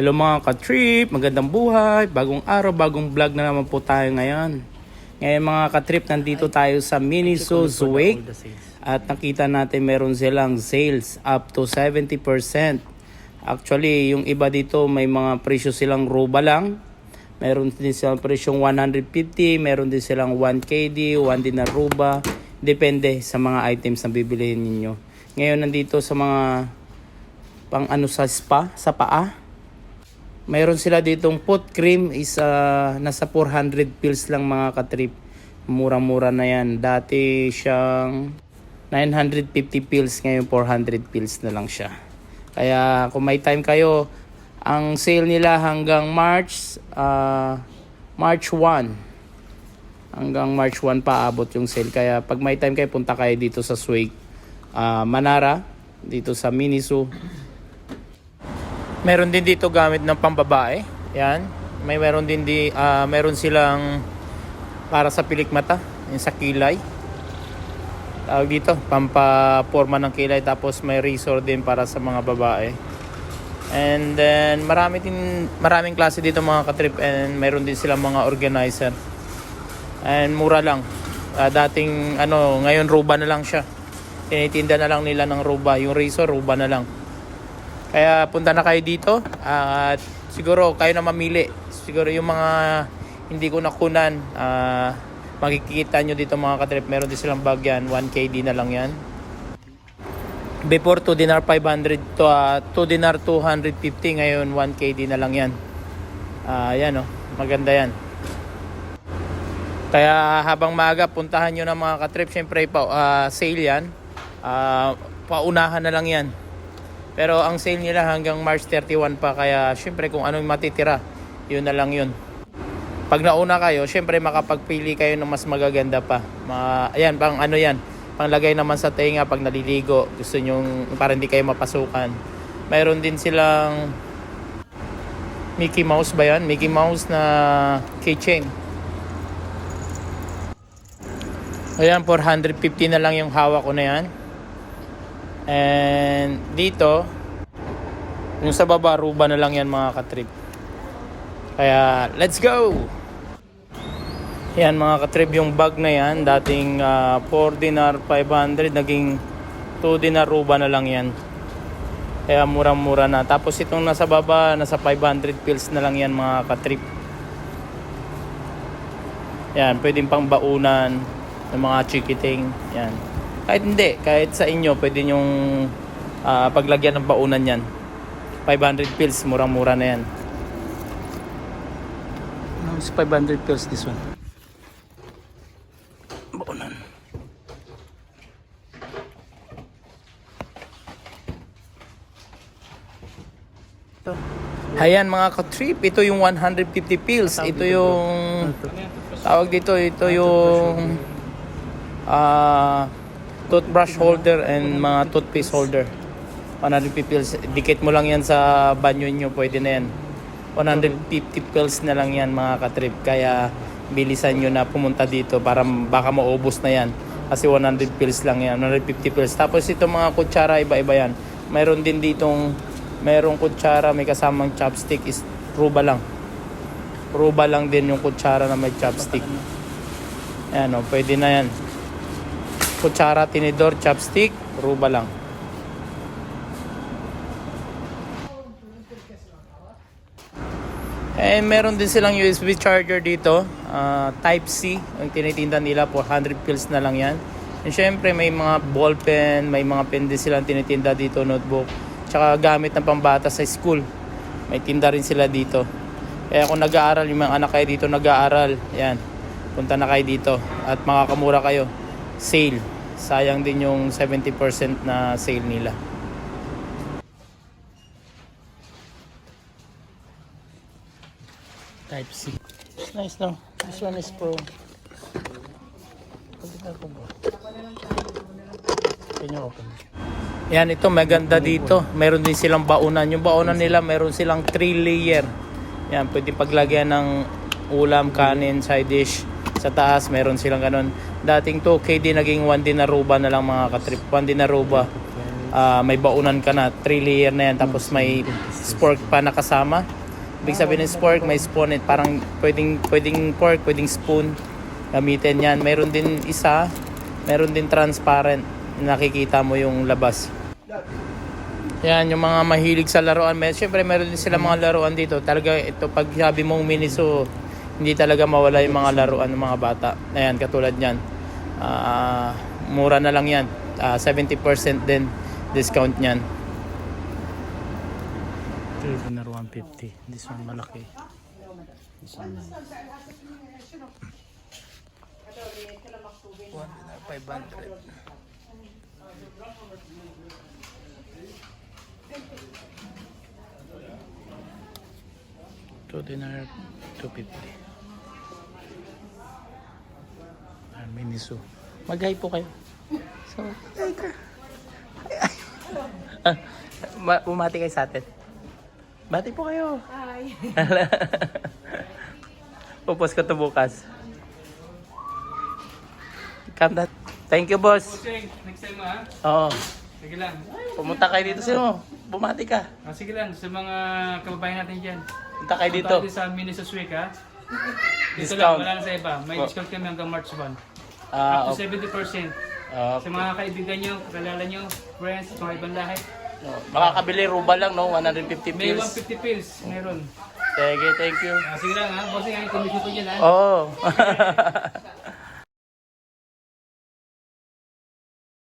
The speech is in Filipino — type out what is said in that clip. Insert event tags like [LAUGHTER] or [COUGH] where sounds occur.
Hello mga ka-trip, magandang buhay, bagong araw, bagong vlog na naman po tayo ngayon. Ngayon mga ka-trip, nandito tayo sa Miniso Wake at nakita natin meron silang sales up to 70%. Actually, yung iba dito may mga presyo silang roba lang. Meron din silang presyong 150, meron din silang 1KD, 1 din na roba. Depende sa mga items na bibilihin ninyo. Ngayon nandito sa mga pang ano sa spa, sa paa. Mayroon sila ditong foot cream is ah, nasa 400 pills lang mga katrip. Mura-mura na yan. Dati siyang 950 pills, ngayon 400 pills na lang siya. Kaya kung may time kayo, ang sale nila hanggang March ah, March 1 hanggang March 1 pa abot yung sale. Kaya pag may time kayo, punta kayo dito sa Swig ah, Manara, dito sa Miniso. Meron din dito gamit ng pambabae. Yan. May meron din di ah, meron silang para sa pilik mata, yung sa kilay. Tawag dito, pampaporma ng kilay tapos may razor din para sa mga babae. And then marami din maraming klase dito mga katrip and meron din silang mga organizer. And mura lang. Ah, dating ano, ngayon ruba na lang siya. Tinitinda na lang nila ng ruba. Yung razor, ruba na lang. Kaya punta na kayo dito at siguro kayo na mamili. Siguro yung mga hindi ko nakunan, ah makikita nyo dito mga katrip. Meron din silang bag yan. 1KD na lang yan. Before 2 dinar 500 to ah, 2 dinar 250 ngayon 1KD na lang yan. Ah, yan oh, maganda yan. Kaya habang maaga puntahan nyo na mga katrip, syempre pa ah, sale yan. Ah, paunahan na lang yan. Pero ang sale nila hanggang March 31 pa kaya syempre kung anong matitira, yun na lang yun. Pag nauna kayo, syempre makapagpili kayo ng mas magaganda pa. Ma ayan, pang ano yan, panglagay naman sa tenga pag naliligo. Gusto nyo para hindi kayo mapasukan. Mayroon din silang Mickey Mouse ba yan? Mickey Mouse na keychain. Ayan, 450 na lang yung hawak ko na yan. And dito, yung sa baba, ruba na lang yan mga katrip. Kaya, let's go! Yan mga katrip, yung bag na yan, dating ah, 4 dinar 500, naging 2 dinar ruba na lang yan. Kaya murang-mura na. Tapos itong nasa baba, nasa 500 pills na lang yan mga katrip. Yan, pwedeng pang baunan ng mga chikiting. Yan. Kahit hindi, kahit sa inyo, pwede nyong ah, paglagyan ng baunan yan. 500 pills, murang-mura na yan. No, it's 500 pills this one. Baunan. Ito. Ayan mga ka-trip, ito yung 150 pills. Ito yung tawag dito, ito yung ah toothbrush holder and mga toothpaste holder. 150 pills. Dikit mo lang yan sa banyo nyo, pwede na yan. 150 pills na lang yan mga katrip. Kaya bilisan nyo na pumunta dito para baka maubos na yan. Kasi 100 pills lang yan, 150 pills. Tapos ito mga kutsara, iba-iba yan. Mayroon din ditong, mayroong kutsara, may kasamang chopstick is ruba lang. Ruba lang din yung kutsara na may chopstick. Ayan o, pwede na yan. Kutsara, tinidor, chopstick, ruba lang. Eh, meron din silang USB charger dito. ah, type C. Ang tinitinda nila po 100 pills na lang yan. And syempre may mga ball pen, may mga pen din silang tinitinda dito, notebook. Tsaka gamit ng pambata sa school. May tinda rin sila dito. Kaya kung nag-aaral, yung mga anak kayo dito nag-aaral, yan. Punta na kayo dito at makakamura kayo. Sale. Sayang din yung 70% na sale nila. Type C. Nice no? This one is pro. Can you open? Yan, ito maganda dito. Meron din silang baunan. Yung baunan nila, meron silang 3 layer. Yan, pwede paglagyan ng ulam, kanin, side dish. Sa taas, meron silang ganun. Dating 2K din naging 1 dinaruba na lang mga katrip. 1 dinaruba. ah, may baunan ka na, 3 layer na yan, tapos may spork pa nakasama. Ibig sabihin ng spork, may spoon, eh, parang pwedeng, pwedeng pork, pwedeng spoon, gamitin yan. Meron din isa, meron din transparent, nakikita mo yung labas. Yan, yung mga mahilig sa laruan. May, Siyempre, meron din sila mga laruan dito. Talaga, ito, pag sabi mong Miniso, hindi talaga mawala yung mga laruan ng mga bata. Ayan, katulad yan. Ah, mura na lang yan. Ah, 70% din discount niyan. Ito na 150. This one malaki. This one. 500. Two dinar, 250. Ah, miniso. Mag-hi po kayo. So, hi ka. Ah, ma- Bumati kayo sa atin. Bati po kayo. Hi. [LAUGHS] Pupos ko to bukas. Come that. Thank you, boss. Bossing, next time ha? Oo. Sige lang. Pumunta kayo dito sino. Bumati ka. Ah, sige lang, sa mga kababayan natin dyan. Punta kayo dito. Punta sa Minnesota Week ha? Dito Discount. lang, wala na sa iba. May Oh. discount kami hanggang March 1. Ah, Up to okay. 70%. Ah, Sa mga kaibigan nyo, kakilala nyo, friends, mga ibang lahi. Makakabili ruba lang, no? 150 May pills. 150 pills, meron. Sige, thank you. Ah, sige lang ha, bossing, ang commission ko dyan ha. Oo. [LAUGHS]